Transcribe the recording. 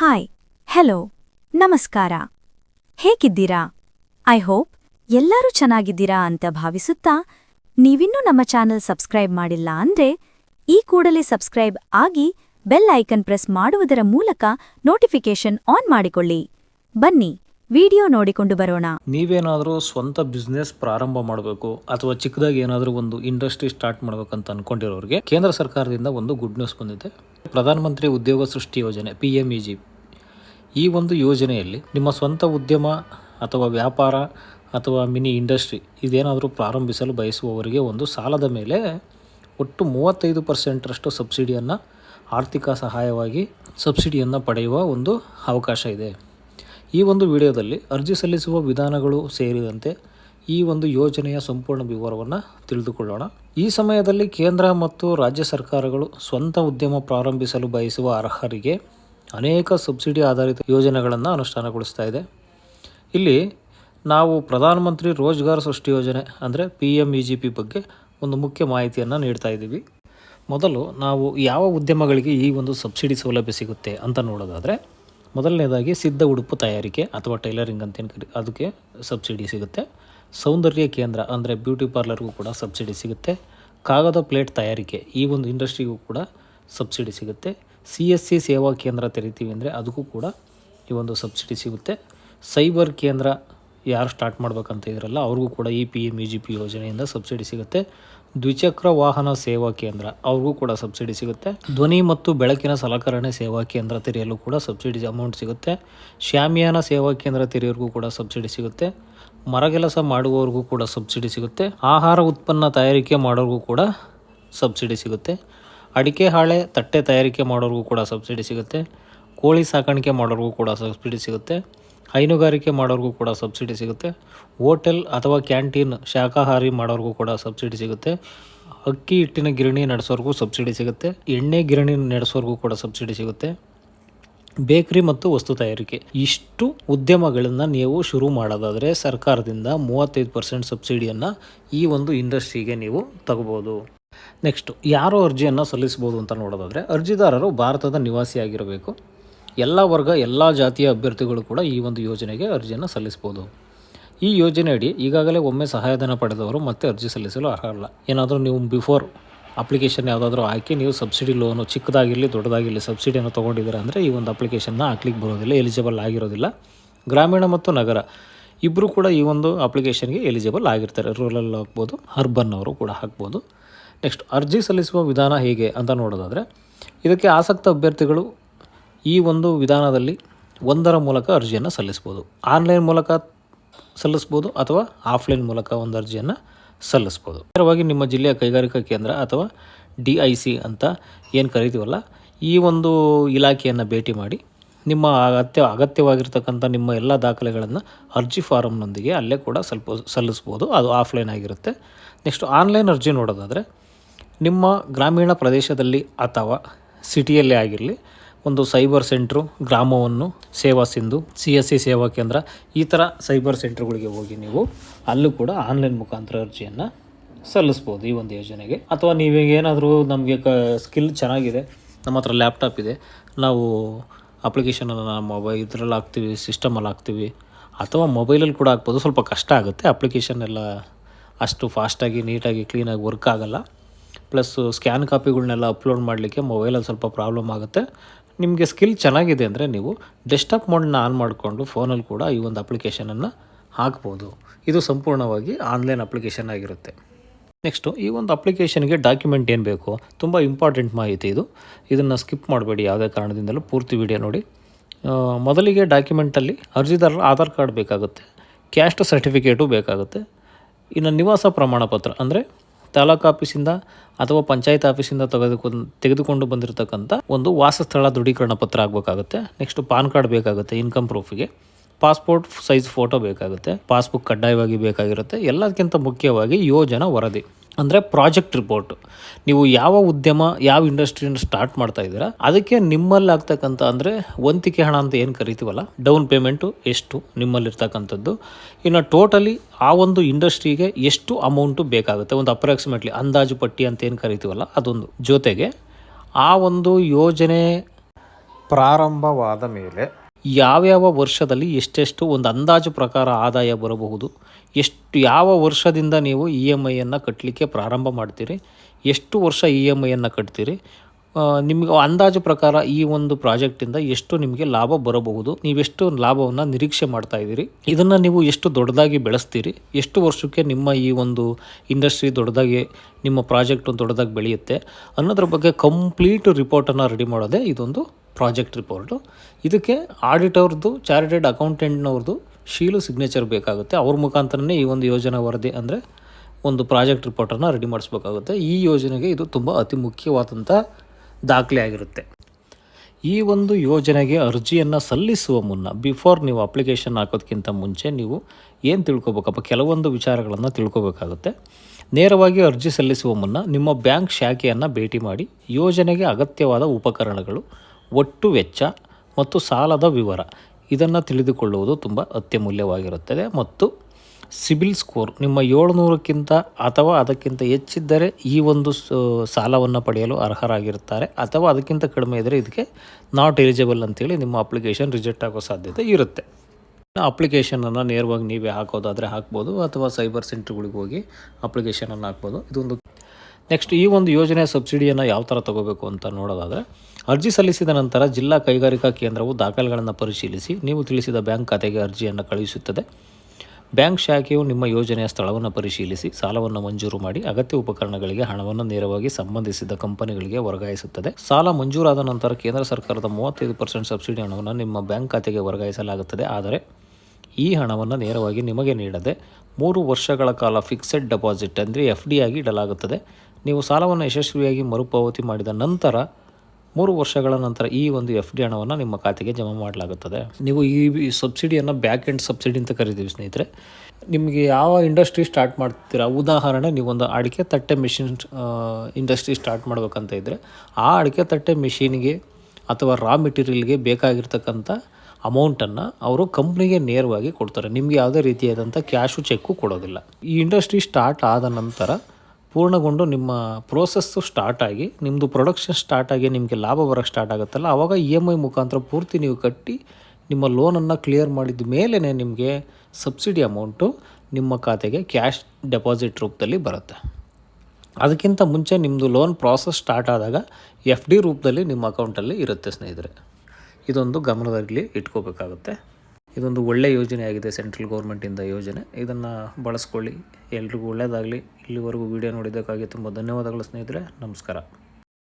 Hi hello ನಮಸ್ಕಾರ. ಹೇಗಿದ್ದೀರಾ? I hope ಎಲ್ಲರೂ ಚೆನ್ನಾಗಿದ್ದೀರಾ ಅಂತ ಭಾವಿಸುತ್ತಾ ನೀವಿನ್ನೂ ನಮ್ಮ ಚಾನೆಲ್ ಸಬ್ಸ್ಕ್ರೈಬ್ ಮಾಡಿಲ್ಲ ಅಂದ್ರೆ ಈ ಕೂಡಲೇ ಸಬ್ಸ್ಕ್ರೈಬ್ ಆಗಿ ಬೆಲ್ ಐಕನ್ ಪ್ರೆಸ್ ಮಾಡುವುದರ ಮೂಲಕ ನೋಟಿಫಿಕೇಶನ್ ಆನ್ ಮಾಡಿಕೊಳ್ಳಿ. ಬನ್ನಿ, ವಿಡಿಯೋ ನೋಡಿಕೊಂಡು ಬರೋಣ. ನೀವೇನಾದರೂ ಸ್ವಂತ ಬಿಸ್ನೆಸ್ ಪ್ರಾರಂಭ ಮಾಡಬೇಕು ಅಥವಾ ಚಿಕ್ಕದಾಗಿ ಏನಾದರೂ ಒಂದು ಇಂಡಸ್ಟ್ರಿ ಸ್ಟಾರ್ಟ್ ಮಾಡಬೇಕಂತ ಅನ್ಕೊಂಡಿರೋರಿಗೆ ಕೇಂದ್ರ ಸರ್ಕಾರದಿಂದ ಒಂದು ಗುಡ್ ನ್ಯೂಸ್ ಬಂದಿದೆ. ಪ್ರಧಾನಮಂತ್ರಿ ಉದ್ಯೋಗ ಸೃಷ್ಟಿ ಯೋಜನೆ ಪಿ ಎಂ ಇ ಈ ಒಂದು ಯೋಜನೆಯಲ್ಲಿ ನಿಮ್ಮ ಸ್ವಂತ ಉದ್ಯಮ ಅಥವಾ ವ್ಯಾಪಾರ ಅಥವಾ ಮಿನಿ ಇಂಡಸ್ಟ್ರಿ ಇದೇನಾದರೂ ಪ್ರಾರಂಭಿಸಲು ಬಯಸುವವರಿಗೆ ಒಂದು ಸಾಲದ ಮೇಲೆ ಒಟ್ಟು ಮೂವತ್ತೈದು ಪರ್ಸೆಂಟ್ರಷ್ಟು ಸಬ್ಸಿಡಿಯನ್ನು ಆರ್ಥಿಕ ಸಹಾಯವಾಗಿ ಸಬ್ಸಿಡಿಯನ್ನು ಪಡೆಯುವ ಒಂದು ಅವಕಾಶ ಇದೆ. ಈ ಒಂದು ವಿಡಿಯೋದಲ್ಲಿ ಅರ್ಜಿ ಸಲ್ಲಿಸುವ ವಿಧಾನಗಳು ಸೇರಿದಂತೆ ಈ ಒಂದು ಯೋಜನೆಯ ಸಂಪೂರ್ಣ ವಿವರವನ್ನು ತಿಳಿದುಕೊಳ್ಳೋಣ. ಈ ಸಮಯದಲ್ಲಿ ಕೇಂದ್ರ ಮತ್ತು ರಾಜ್ಯ ಸರ್ಕಾರಗಳು ಸ್ವಂತ ಉದ್ಯಮ ಪ್ರಾರಂಭಿಸಲು ಬಯಸುವ ಅರ್ಹರಿಗೆ ಅನೇಕ ಸಬ್ಸಿಡಿ ಆಧಾರಿತ ಯೋಜನೆಗಳನ್ನು ಅನುಷ್ಠಾನಗೊಳಿಸ್ತಾ ಇದೆ. ಇಲ್ಲಿ ನಾವು ಪ್ರಧಾನಮಂತ್ರಿ ರೋಜ್ಗಾರ್ ಸೃಷ್ಟಿ ಯೋಜನೆ ಅಂದರೆ P M E G P ಬಗ್ಗೆ ಒಂದು ಮುಖ್ಯ ಮಾಹಿತಿಯನ್ನು ನೀಡ್ತಾ ಇದ್ದೀವಿ. ಮೊದಲು ನಾವು ಯಾವ ಉದ್ಯಮಗಳಿಗೆ ಈ ಒಂದು ಸಬ್ಸಿಡಿ ಸೌಲಭ್ಯ ಸಿಗುತ್ತೆ ಅಂತ ನೋಡೋದಾದರೆ, ಮೊದಲನೇದಾಗಿ ಸಿದ್ಧ ಉಡುಪು ತಯಾರಿಕೆ ಅಥವಾ ಟೈಲರಿಂಗ್ ಅಂತೇನು ಕರಿ, ಅದಕ್ಕೆ ಸಬ್ಸಿಡಿ ಸಿಗುತ್ತೆ. ಸೌಂದರ್ಯ ಕೇಂದ್ರ ಅಂದರೆ ಬ್ಯೂಟಿ ಪಾರ್ಲರ್ಗೂ ಕೂಡ ಸಬ್ಸಿಡಿ ಸಿಗುತ್ತೆ. ಕಾಗದ ಪ್ಲೇಟ್ ತಯಾರಿಕೆ ಈ ಒಂದು ಇಂಡಸ್ಟ್ರಿಗೂ ಕೂಡ ಸಬ್ಸಿಡಿ ಸಿಗುತ್ತೆ. ಸಿ ಎಸ್ ಸಿ ಸೇವಾ ಕೇಂದ್ರ ತೆರಿತೀವಿ ಅಂದರೆ ಅದಕ್ಕೂ ಕೂಡ ಈ ಒಂದು ಸಬ್ಸಿಡಿ ಸಿಗುತ್ತೆ. ಸೈಬರ್ ಕೇಂದ್ರ ಯಾರು ಸ್ಟಾರ್ಟ್ ಮಾಡ್ಬೇಕಂತ ಇದ್ರಲ್ಲ, ಅವ್ರಿಗೂ ಕೂಡ ಈ P M E G P ಯೋಜನೆಯಿಂದ ಸಬ್ಸಿಡಿ ಸಿಗುತ್ತೆ. ದ್ವಿಚಕ್ರ ವಾಹನ ಸೇವಾ ಕೇಂದ್ರ, ಅವ್ರಿಗೂ ಕೂಡ ಸಬ್ಸಿಡಿ ಸಿಗುತ್ತೆ. ಧ್ವನಿ ಮತ್ತು ಬೆಳಕಿನ ಸಲಕರಣೆ ಸೇವಾ ಕೇಂದ್ರ ತೆರೆಯಲು ಕೂಡ ಸಬ್ಸಿಡಿ ಅಮೌಂಟ್ ಸಿಗುತ್ತೆ. ಶ್ಯಾಮಿಯಾನ ಸೇವಾ ಕೇಂದ್ರ ತೆರೆಯೋರಿಗೂ ಕೂಡ ಸಬ್ಸಿಡಿ ಸಿಗುತ್ತೆ. ಮರಗೆಲಸ ಮಾಡುವವರಿಗೂ ಕೂಡ ಸಬ್ಸಿಡಿ ಸಿಗುತ್ತೆ. ಆಹಾರ ಉತ್ಪನ್ನ ತಯಾರಿಕೆ ಮಾಡೋರಿಗೂ ಕೂಡ ಸಬ್ಸಿಡಿ ಸಿಗುತ್ತೆ. ಅಡಿಕೆ ಹಾಳೆ, ತಟ್ಟೆ ತಯಾರಿಕೆ ಮಾಡೋರಿಗೂ ಕೂಡ ಸಬ್ಸಿಡಿ ಸಿಗುತ್ತೆ. ಕೋಳಿ ಸಾಕಾಣಿಕೆ ಮಾಡೋರಿಗೂ ಕೂಡ ಸಬ್ಸಿಡಿ ಸಿಗುತ್ತೆ. ಹೈನುಗಾರಿಕೆ ಮಾಡೋರಿಗೂ ಕೂಡ ಸಬ್ಸಿಡಿ ಸಿಗುತ್ತೆ. ಹೋಟೆಲ್ ಅಥವಾ ಕ್ಯಾಂಟೀನ್ ಶಾಖಾಹಾರಿ ಮಾಡೋರಿಗೂ ಕೂಡ ಸಬ್ಸಿಡಿ ಸಿಗುತ್ತೆ. ಅಕ್ಕಿ ಹಿಟ್ಟಿನ ಗಿರಣಿ ನಡೆಸೋರಿಗೂ ಸಬ್ಸಿಡಿ ಸಿಗುತ್ತೆ. ಎಣ್ಣೆ ಗಿರಣಿ ನಡೆಸೋರಿಗೂ ಕೂಡ ಸಬ್ಸಿಡಿ ಸಿಗುತ್ತೆ. ಬೇಕರಿ ಮತ್ತು ವಸ್ತು ತಯಾರಿಕೆ. ಇಷ್ಟು ಉದ್ಯಮಗಳನ್ನು ನೀವು ಶುರು ಮಾಡೋದಾದರೆ ಸರ್ಕಾರದಿಂದ ಮೂವತ್ತೈದು ಪರ್ಸೆಂಟ್ ಸಬ್ಸಿಡಿಯನ್ನು ಈ ಒಂದು ಇಂಡಸ್ಟ್ರಿಗೆ ನೀವು ತಗೋಬೋದು. ನೆಕ್ಸ್ಟ್ ಯಾರು ಅರ್ಜಿಯನ್ನು ಸಲ್ಲಿಸ್ಬೋದು ಅಂತ ನೋಡೋದಾದರೆ, ಅರ್ಜಿದಾರರು ಭಾರತದ ನಿವಾಸಿಯಾಗಿರಬೇಕು ಎಲ್ಲ ವರ್ಗ, ಎಲ್ಲ ಜಾತಿಯ ಅಭ್ಯರ್ಥಿಗಳು ಕೂಡ ಈ ಒಂದು ಯೋಜನೆಗೆ ಅರ್ಜಿಯನ್ನು ಸಲ್ಲಿಸ್ಬೋದು ಈ ಯೋಜನೆಯಡಿ ಈಗಾಗಲೇ ಒಮ್ಮೆ ಸಹಾಯಧನ ಪಡೆದವರು ಮತ್ತೆ ಅರ್ಜಿ ಸಲ್ಲಿಸಲು ಅರ್ಹರಲ್ಲ. ಏನಾದರೂ ನೀವು ಬಿಫೋರ್ ಅಪ್ಲಿಕೇಶನ್ ಯಾವುದಾದ್ರೂ ಹಾಕಿ, ನೀವು ಸಬ್ಸಿಡಿ ಲೋನು ಚಿಕ್ಕದಾಗಿರಲಿ, ದೊಡ್ಡದಾಗಿರಲಿ ಸಬ್ಸಿಡಿಯನ್ನು ತೊಗೊಂಡಿದ್ದೀರಾ ಅಂದರೆ ಈ ಒಂದು ಅಪ್ಲಿಕೇಶನ್ನ ಹಾಕ್ಲಿಕ್ಕೆ ಬರೋದಿಲ್ಲ ಎಲಿಜಿಬಲ್ ಆಗಿರೋದಿಲ್ಲ. ಗ್ರಾಮೀಣ ಮತ್ತು ನಗರ ಇಬ್ಬರು ಕೂಡ ಈ ಒಂದು ಅಪ್ಲಿಕೇಶನ್ಗೆ ಎಲಿಜಿಬಲ್ ಆಗಿರ್ತಾರೆ. ರೂರಲ್ ಹಾಕ್ಬೋದು ಅರ್ಬನ್ ಅವರು ಕೂಡ ಹಾಕ್ಬೋದು. ನೆಕ್ಸ್ಟ್ ಅರ್ಜಿ ಸಲ್ಲಿಸುವ ವಿಧಾನ ಹೇಗೆ ಅಂತ ನೋಡೋದಾದರೆ, ಇದಕ್ಕೆ ಆಸಕ್ತ ಅಭ್ಯರ್ಥಿಗಳು ಈ ಒಂದು ವಿಧಾನದಲ್ಲಿ ಒಂದರ ಮೂಲಕ ಅರ್ಜಿಯನ್ನು ಸಲ್ಲಿಸ್ಬೋದು. ಆನ್ಲೈನ್ ಮೂಲಕ ಸಲ್ಲಿಸ್ಬೋದು ಅಥವಾ ಆಫ್ಲೈನ್ ಮೂಲಕ ಒಂದು ಅರ್ಜಿಯನ್ನು ಸಲ್ಲಿಸ್ಬೋದು. ನೇರವಾಗಿ ನಿಮ್ಮ ಜಿಲ್ಲೆಯ ಕೈಗಾರಿಕಾ ಕೇಂದ್ರ ಅಥವಾ ಡಿ ಐ ಸಿ ಅಂತ ಏನು ಕರಿತೀವಲ್ಲ, ಈ ಒಂದು ಇಲಾಖೆಯನ್ನು ಭೇಟಿ ಮಾಡಿ ನಿಮ್ಮ ಅಗತ್ಯ, ಅಗತ್ಯವಾಗಿರ್ತಕ್ಕಂಥ ನಿಮ್ಮ ಎಲ್ಲ ದಾಖಲೆಗಳನ್ನು ಅರ್ಜಿ ಫಾರಮ್ನೊಂದಿಗೆ ಅಲ್ಲೇ ಕೂಡ ಸ್ವಲ್ಪ ಸಲ್ಲಿಸ್ಬೋದು. ಅದು ಆಫ್ಲೈನ್ ಆಗಿರುತ್ತೆ. ನೆಕ್ಸ್ಟ್ ಆನ್ಲೈನ್ ಅರ್ಜಿ ನೋಡೋದಾದರೆ ನಿಮ್ಮ ಗ್ರಾಮೀಣ ಪ್ರದೇಶದಲ್ಲಿ ಅಥವಾ ಸಿಟಿಯಲ್ಲೇ ಆಗಿರಲಿ, ಒಂದು ಸೈಬರ್ ಸೆಂಟ್ರು, ಗ್ರಾಮವನ್ನು ಸೇವಾ ಸಿಂಧು, ಸಿ ಎಸ್ ಸಿ ಸೇವಾ ಕೇಂದ್ರ, ಈ ಥರ ಸೈಬರ್ ಸೆಂಟ್ರುಗಳಿಗೆ ಹೋಗಿ ನೀವು ಅಲ್ಲೂ ಕೂಡ ಆನ್ಲೈನ್ ಮುಖಾಂತರ ಅರ್ಜಿಯನ್ನು ಸಲ್ಲಿಸ್ಬೋದು ಈ ಒಂದು ಯೋಜನೆಗೆ. ಅಥವಾ ನೀವೀಗ ಏನಾದರೂ ನಮಗೆ ಕ, ಸ್ಕಿಲ್ ಚೆನ್ನಾಗಿದೆ, ನಮ್ಮ ಹತ್ರ ಲ್ಯಾಪ್ಟಾಪ್ ಇದೆ, ನಾವು ಅಪ್ಲಿಕೇಶನನ್ನು ನಮ್ಮ ಮೊಬೈಲ್ ಇದರಲ್ಲಿ ಹಾಕ್ತೀವಿ, ಸಿಸ್ಟಮಲ್ಲಿ ಹಾಕ್ತೀವಿ, ಅಥವಾ ಮೊಬೈಲಲ್ಲಿ ಕೂಡ ಹಾಕ್ಬೋದು, ಸ್ವಲ್ಪ ಕಷ್ಟ ಆಗುತ್ತೆ, ಅಪ್ಲಿಕೇಶನ್ ಎಲ್ಲ ಅಷ್ಟು ಫಾಸ್ಟಾಗಿ ನೀಟಾಗಿ ಕ್ಲೀನಾಗಿ ವರ್ಕ್ ಆಗಲ್ಲ. ಪ್ಲಸ್ ಸ್ಕ್ಯಾನ್ ಕಾಪಿಗಳನ್ನೆಲ್ಲ ಅಪ್ಲೋಡ್ ಮಾಡಲಿಕ್ಕೆ ಮೊಬೈಲಲ್ಲಿ ಸ್ವಲ್ಪ ಪ್ರಾಬ್ಲಮ್ ಆಗುತ್ತೆ. ನಿಮಗೆ ಸ್ಕಿಲ್ ಚೆನ್ನಾಗಿದೆ ಅಂದರೆ ನೀವು ಡೆಸ್ಕ್ಟಾಪ್ ಮೋಡನ್ನ ಆನ್ ಮಾಡಿಕೊಂಡು ಫೋನಲ್ಲಿ ಕೂಡ ಈ ಒಂದು ಅಪ್ಲಿಕೇಶನನ್ನು ಹಾಕ್ಬೋದು. ಇದು ಸಂಪೂರ್ಣವಾಗಿ ಆನ್ಲೈನ್ ಅಪ್ಲಿಕೇಶನ್ ಆಗಿರುತ್ತೆ. ನೆಕ್ಸ್ಟು, ಈ ಒಂದು ಅಪ್ಲಿಕೇಶನ್ಗೆ ಡಾಕ್ಯುಮೆಂಟ್ ಏನು ಬೇಕು? ತುಂಬ ಇಂಪಾರ್ಟೆಂಟ್ ಮಾಹಿತಿ ಇದು. ಇದನ್ನು ಸ್ಕಿಪ್ ಮಾಡಬೇಡಿ ಯಾವುದೇ ಕಾರಣದಿಂದಲೂ. ಪೂರ್ತಿ ವಿಡಿಯೋ ನೋಡಿ. ಮೊದಲಿಗೆ ಡಾಕ್ಯುಮೆಂಟಲ್ಲಿ ಅರ್ಜಿದಾರರ ಆಧಾರ್ ಕಾರ್ಡ್ ಬೇಕಾಗುತ್ತೆ. ಕ್ಯಾಸ್ಟ್ ಸರ್ಟಿಫಿಕೇಟು ಬೇಕಾಗುತ್ತೆ. ಇನ್ನು ನಿವಾಸ ಪ್ರಮಾಣ ಪತ್ರ ಅಂದರೆ ತಾಲೂಕು ಆಫೀಸಿಂದ ಅಥವಾ ಪಂಚಾಯತ್ ಆಫೀಸಿಂದ ತೆಗೆದುಕೊಂಡು ತೆಗೆದುಕೊಂಡು ಬಂದಿರತಕ್ಕಂಥ ಒಂದು ವಾಸಸ್ಥಳ ದೃಢೀಕರಣ ಪತ್ರ ಆಗಬೇಕಾಗುತ್ತೆ. ನೆಕ್ಸ್ಟ್ ಪಾನ್ ಕಾರ್ಡ್ ಬೇಕಾಗುತ್ತೆ ಇನ್ಕಮ್ ಪ್ರೂಫಿಗೆ ಪಾಸ್ಪೋರ್ಟ್ ಸೈಜ್ ಫೋಟೋ ಬೇಕಾಗುತ್ತೆ, ಪಾಸ್ಬುಕ್ ಕಡ್ಡಾಯವಾಗಿ ಬೇಕಾಗಿರುತ್ತೆ, ಎಲ್ಲದಕ್ಕಿಂತ ಮುಖ್ಯವಾಗಿ ಯೋಜನಾ ವರದಿ, ಅಂದರೆ ಪ್ರಾಜೆಕ್ಟ್ ರಿಪೋರ್ಟ್. ನೀವು ಯಾವ ಉದ್ಯಮ, ಯಾವ ಇಂಡಸ್ಟ್ರಿಯನ್ನು ಸ್ಟಾರ್ಟ್ ಮಾಡ್ತಾ ಇದ್ದೀರಾ, ಅದಕ್ಕೆ ನಿಮ್ಮಲ್ಲಿ ಆಗ್ತಕ್ಕಂಥ ಅಂದರೆ ವಂತಿಕೆ ಹಣ ಅಂತ ಏನು ಕರಿತೀವಲ್ಲ, ಡೌನ್ ಪೇಮೆಂಟು ಎಷ್ಟು ನಿಮ್ಮಲ್ಲಿರ್ತಕ್ಕಂಥದ್ದು. ಇನ್ನು ಟೋಟಲಿ ಆ ಒಂದು ಇಂಡಸ್ಟ್ರಿಗೆ ಎಷ್ಟು ಅಮೌಂಟು ಬೇಕಾಗುತ್ತೆ, ಒಂದು ಅಪ್ರಾಕ್ಸಿಮೇಟ್ಲಿ ಅಂದಾಜು ಪಟ್ಟಿ ಅಂತ ಏನು ಕರಿತೀವಲ್ಲ, ಅದೊಂದು. ಜೊತೆಗೆ ಆ ಒಂದು ಯೋಜನೆ ಪ್ರಾರಂಭವಾದ ಮೇಲೆ ಯಾವ್ಯಾವ ವರ್ಷದಲ್ಲಿ ಎಷ್ಟೆಷ್ಟು ಒಂದು ಅಂದಾಜು ಪ್ರಕಾರ ಆದಾಯ ಬರಬಹುದು, ಎಷ್ಟು ಯಾವ ವರ್ಷದಿಂದ ನೀವು ಇ ಎಂ ಐಯನ್ನು ಕಟ್ಟಲಿಕ್ಕೆ ಪ್ರಾರಂಭ ಮಾಡ್ತೀರಿ, ಎಷ್ಟು ವರ್ಷ ಇ ಎಂ ಐಯನ್ನು ಕಟ್ತೀರಿ ನಿಮಗೆ ಅಂದಾಜು ಪ್ರಕಾರ ಈ ಒಂದು ಪ್ರಾಜೆಕ್ಟಿಂದ ಎಷ್ಟು ನಿಮಗೆ ಲಾಭ ಬರಬಹುದು, ನೀವೆಷ್ಟು ಲಾಭವನ್ನು ನಿರೀಕ್ಷೆ ಮಾಡ್ತಾ ಇದ್ದೀರಿ, ಇದನ್ನು ನೀವು ಎಷ್ಟು ದೊಡ್ಡದಾಗಿ ಬೆಳೆಸ್ತೀರಿ, ಎಷ್ಟು ವರ್ಷಕ್ಕೆ ನಿಮ್ಮ ಈ ಒಂದು ಇಂಡಸ್ಟ್ರಿ ದೊಡ್ಡದಾಗಿ, ನಿಮ್ಮ ಪ್ರಾಜೆಕ್ಟ್ ದೊಡ್ಡದಾಗಿ ಬೆಳೆಯುತ್ತೆ ಅನ್ನೋದ್ರ ಬಗ್ಗೆ ಕಂಪ್ಲೀಟ್ ರಿಪೋರ್ಟನ್ನು ರೆಡಿ ಮಾಡೋದೇ ಇದೊಂದು ಪ್ರಾಜೆಕ್ಟ್ ರಿಪೋರ್ಟು. ಇದಕ್ಕೆ ಆಡಿಟರ್ದು ಚಾರ್ಟೆಡ್ ಅಕೌಂಟೆಂಟ್ನವ್ರದ್ದು ಶೀಲು ಸಿಗ್ನೇಚರ್ ಬೇಕಾಗುತ್ತೆ. ಅವ್ರ ಮುಖಾಂತರನೇ ಈ ಒಂದು ಯೋಜನಾ ವರದಿ ಅಂದರೆ ಒಂದು ಪ್ರಾಜೆಕ್ಟ್ ರಿಪೋರ್ಟನ್ನು ರೆಡಿ ಮಾಡಿಸ್ಬೇಕಾಗುತ್ತೆ. ಈ ಯೋಜನೆಗೆ ಇದು ತುಂಬ ಅತಿ ಮುಖ್ಯವಾದಂಥ ದಾಖಲೆ ಆಗಿರುತ್ತೆ. ಈ ಒಂದು ಯೋಜನೆಗೆ ಅರ್ಜಿಯನ್ನು ಸಲ್ಲಿಸುವ ಮುನ್ನ, ಬಿಫೋರ್ ನೀವು ಅಪ್ಲಿಕೇಶನ್ ಹಾಕೋದಕ್ಕಿಂತ ಮುಂಚೆ ನೀವು ಏನು ತಿಳ್ಕೊಬೇಕಪ್ಪ? ಕೆಲವೊಂದು ವಿಚಾರಗಳನ್ನು ತಿಳ್ಕೊಬೇಕಾಗುತ್ತೆ. ನೇರವಾಗಿ ಅರ್ಜಿ ಸಲ್ಲಿಸುವ ಮುನ್ನ ನಿಮ್ಮ ಬ್ಯಾಂಕ್ ಶಾಖೆಯನ್ನು ಭೇಟಿ ಮಾಡಿ ಯೋಜನೆಗೆ ಅಗತ್ಯವಾದ ಉಪಕರಣಗಳು ಒಟ್ಟು ವೆಚ್ಚ ಮತ್ತು ಸಾಲದ ವಿವರ. ಇದನ್ನು ತಿಳಿದುಕೊಳ್ಳುವುದು ತುಂಬ ಅತ್ಯಮೂಲ್ಯವಾಗಿರುತ್ತದೆ. ಮತ್ತು ಸಿಬಿಲ್ ಸ್ಕೋರ್ ನಿಮ್ಮ ಏಳುನೂರಕ್ಕಿಂತ ಅಥವಾ ಅದಕ್ಕಿಂತ ಹೆಚ್ಚಿದ್ದರೆ ಈ ಒಂದು ಸಾಲವನ್ನು ಪಡೆಯಲು ಅರ್ಹರಾಗಿರುತ್ತಾರೆ. ಅಥವಾ ಅದಕ್ಕಿಂತ ಕಡಿಮೆ ಇದ್ದರೆ ಇದಕ್ಕೆ ನಾಟ್ ಎಲಿಜಿಬಲ್ ಅಂತೇಳಿ ನಿಮ್ಮ ಅಪ್ಲಿಕೇಶನ್ ರಿಜೆಕ್ಟ್ ಆಗೋ ಸಾಧ್ಯತೆ ಇರುತ್ತೆ. ಅಪ್ಲಿಕೇಶನನ್ನು ನೇರವಾಗಿ ನೀವೇ ಹಾಕೋದಾದರೆ ಹಾಕ್ಬೋದು ಅಥವಾ ಸೈಬರ್ ಸೆಂಟ್ರ್ಗಳಿಗೆ ಹೋಗಿ ಅಪ್ಲಿಕೇಶನನ್ನು ಹಾಕ್ಬೋದು. ಇದೊಂದು ನೆಕ್ಸ್ಟ್ ಈ ಒಂದು ಯೋಜನೆಯ ಸಬ್ಸಿಡಿಯನ್ನು ಯಾವ ಥರ ತಗೋಬೇಕು ಅಂತ ನೋಡೋದಾದರೆ, ಅರ್ಜಿ ಸಲ್ಲಿಸಿದ ನಂತರ ಜಿಲ್ಲಾ ಕೈಗಾರಿಕಾ ಕೇಂದ್ರವು ದಾಖಲೆಗಳನ್ನು ಪರಿಶೀಲಿಸಿ, ನೀವು ತಿಳಿಸಿದ ಬ್ಯಾಂಕ್ ಖಾತೆಗೆ ಅರ್ಜಿಯನ್ನು ಕಳುಹಿಸುತ್ತದೆ. ಬ್ಯಾಂಕ್ ಶಾಖೆಯು ನಿಮ್ಮ ಯೋಜನೆಯ ಸ್ಥಳವನ್ನು ಪರಿಶೀಲಿಸಿ, ಸಾಲವನ್ನು ಮಂಜೂರು ಮಾಡಿ, ಅಗತ್ಯ ಉಪಕರಣಗಳಿಗೆ ಹಣವನ್ನು ನೇರವಾಗಿ ಸಂಬಂಧಿಸಿದ ಕಂಪನಿಗಳಿಗೆ ವರ್ಗಾಯಿಸುತ್ತದೆ. ಸಾಲ ಮಂಜೂರಾದ ನಂತರ ಕೇಂದ್ರ ಸರ್ಕಾರದ ಮೂವತ್ತೈದು ಪರ್ಸೆಂಟ್ ಸಬ್ಸಿಡಿ ಹಣವನ್ನು ನಿಮ್ಮ ಬ್ಯಾಂಕ್ ಖಾತೆಗೆ ವರ್ಗಾಯಿಸಲಾಗುತ್ತದೆ. ಆದರೆ, ಈ ಹಣವನ್ನು ನೇರವಾಗಿ ನಿಮಗೆ ನೀಡದೆ ಮೂರು ವರ್ಷಗಳ ಕಾಲ ಫಿಕ್ಸೆಡ್ ಡೆಪಾಸಿಟ್ ಅಂದರೆ ಎಫ್ ಡಿ ಆಗಿ ಇಡಲಾಗುತ್ತದೆ. ನೀವು ಸಾಲವನ್ನು ಯಶಸ್ವಿಯಾಗಿ ಮರುಪಾವತಿ ಮಾಡಿದ ನಂತರ ಮೂರು ವರ್ಷಗಳ ನಂತರ ಈ ಒಂದು ಎಫ್ ಡಿ ಹಣವನ್ನು ನಿಮ್ಮ ಖಾತೆಗೆ ಜಮಾ ಮಾಡಲಾಗುತ್ತದೆ. ನೀವು ಈ ಸಬ್ಸಿಡಿಯನ್ನು ಬ್ಯಾಕ್ ಎಂಡ್ ಸಬ್ಸಿಡಿ ಅಂತ ಕರಿತೀವಿ ಸ್ನೇಹಿತರೆ. ನಿಮಗೆ ಯಾವ ಇಂಡಸ್ಟ್ರಿ ಸ್ಟಾರ್ಟ್ ಮಾಡ್ತೀರಾ? ಉದಾಹರಣೆ, ನೀವೊಂದು ಅಡಿಕೆ ತಟ್ಟೆ ಮೆಷಿನ್ ಇಂಡಸ್ಟ್ರಿ ಸ್ಟಾರ್ಟ್ ಮಾಡಬೇಕಂತ ಇದ್ದರೆ ಆ ಅಡಿಕೆ ತಟ್ಟೆ ಮಿಷಿನ್ಗೆ ಅಥವಾ ರಾ ಮೆಟೀರಿಯಲ್ಗೆ ಬೇಕಾಗಿರ್ತಕ್ಕಂಥ ಅಮೌಂಟನ್ನು ಅವರು ಕಂಪ್ನಿಗೆ ನೇರವಾಗಿ ಕೊಡ್ತಾರೆ. ನಿಮಗೆ ಯಾವುದೇ ರೀತಿಯಾದಂಥ ಕ್ಯಾಶು ಚೆಕ್ಕು ಕೊಡೋದಿಲ್ಲ. ಈ ಇಂಡಸ್ಟ್ರಿ ಸ್ಟಾರ್ಟ್ ಆದ ನಂತರ ಪೂರ್ಣಗೊಂಡು ನಿಮ್ಮ ಪ್ರೋಸೆಸ್ಸು ಸ್ಟಾರ್ಟ್ ಆಗಿ ನಿಮ್ಮದು ಪ್ರೊಡಕ್ಷನ್ ಸ್ಟಾರ್ಟ್ ಆಗಿ ನಿಮಗೆ ಲಾಭ ಬರೋಕ್ಕೆ ಸ್ಟಾರ್ಟ್ ಆಗುತ್ತಲ್ಲ ಆವಾಗ ಇ ಎಂ ಐ ಮುಖಾಂತರ ಪೂರ್ತಿ ನೀವು ಕಟ್ಟಿ ನಿಮ್ಮ ಲೋನನ್ನು ಕ್ಲಿಯರ್ ಮಾಡಿದ ಮೇಲೇ ನಿಮಗೆ ಸಬ್ಸಿಡಿ ಅಮೌಂಟು ನಿಮ್ಮ ಖಾತೆಗೆ ಕ್ಯಾಶ್ ಡೆಪಾಸಿಟ್ ರೂಪದಲ್ಲಿ ಬರುತ್ತೆ. ಅದಕ್ಕಿಂತ ಮುಂಚೆ ನಿಮ್ಮದು ಲೋನ್ ಪ್ರಾಸೆಸ್ ಸ್ಟಾರ್ಟ್ ಆದಾಗ ಎಫ್ ಡಿ ರೂಪದಲ್ಲಿ ನಿಮ್ಮ ಅಕೌಂಟಲ್ಲಿ ಇರುತ್ತೆ ಸ್ನೇಹಿತರೆ. ಇದೊಂದು ಗಮನದಲ್ಲಿ ಇಟ್ಕೋಬೇಕಾಗುತ್ತೆ. ಇದೊಂದು ಒಳ್ಳೆಯ ಯೋಜನೆ ಆಗಿದೆ ಸೆಂಟ್ರಲ್ ಗೌರ್ಮೆಂಟಿಂದ ಯೋಜನೆ. ಇದನ್ನು ಬಳಸ್ಕೊಳ್ಳಿ. ಎಲ್ರಿಗೂ ಒಳ್ಳೆಯದಾಗಲಿ ಇಲ್ಲಿವರೆಗೂ ವಿಡಿಯೋ ನೋಡಿದ್ದಕ್ಕಾಗಿ ತುಂಬ ಧನ್ಯವಾದಗಳು ಸ್ನೇಹಿತರೆ. ನಮಸ್ಕಾರ.